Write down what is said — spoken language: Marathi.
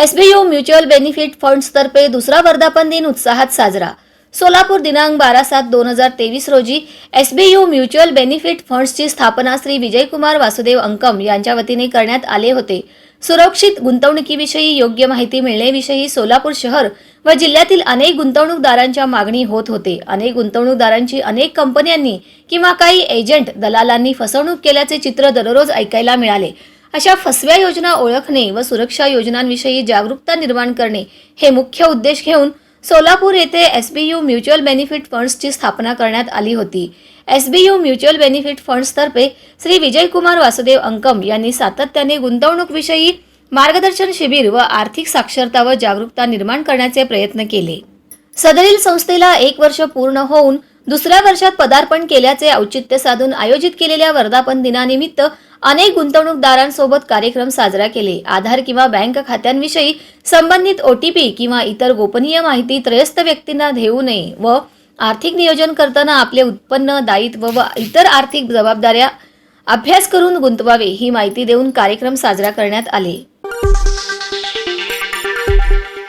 एसबीयू म्युच्युअल बेनिफिट फंड्सतर्फे दुसरा वर्धापन दिन उत्साहात साजरा. सोलापूर दिनांक बारा सात दोन हजार तेवीस रोजी एसबीयू म्युच्युअल बेनिफिट फंड्सची स्थापना श्री विजयकुमार वासुदेव अंकम यांच्या वतीने करण्यात आले होते. सुरक्षित गुंतवणुकीविषयी योग्य माहिती मिळण्याविषयी सोलापूर शहर व जिल्ह्यातील अनेक गुंतवणूकदारांच्या मागणी होत होते. अनेक गुंतवणूकदारांची अनेक कंपन्यांनी किंवा काही एजंट दलालांनी फसवणूक केल्याचे चित्र दररोज ऐकायला मिळाले. अशा फसव्या योजना ओळखणे व सुरक्षा योजनांविषयी जागरूकता निर्माण करणे हे मुख्य उद्देश घेऊन सोलापूर येथे S B U mutual benefit फंड्सची स्थापना करण्यात आली होती. S B U mutual benefit फंड्सतर्फे Shri Vijaykumar Vasudev Ankam यांनी सातत्याने गुंतवणूकविषयी मार्गदर्शन शिबिर व आर्थिक साक्षरता व जागरूकता निर्माण करण्याचे प्रयत्न केले. सदरील संस्थेला एक वर्ष पूर्ण होऊन दुसऱ्या वर्षात पदार्पण केल्याचे औचित्य साधून आयोजित केलेल्या वर्धापन दिनानिमित्त अनेक गुंतवणूकदारांसोबत कार्यक्रम साजरा केले. आधार किंवा बँक खात्यांविषयी संबंधित ओटीपी किंवा इतर गोपनीय माहिती त्रयस्थ व्यक्तींना देऊ नये व आर्थिक नियोजन करताना आपले उत्पन्न दायित्व व इतर आर्थिक जबाबदाऱ्या अभ्यास करून गुंतवावे ही माहिती देऊन कार्यक्रम साजरा करण्यात आले.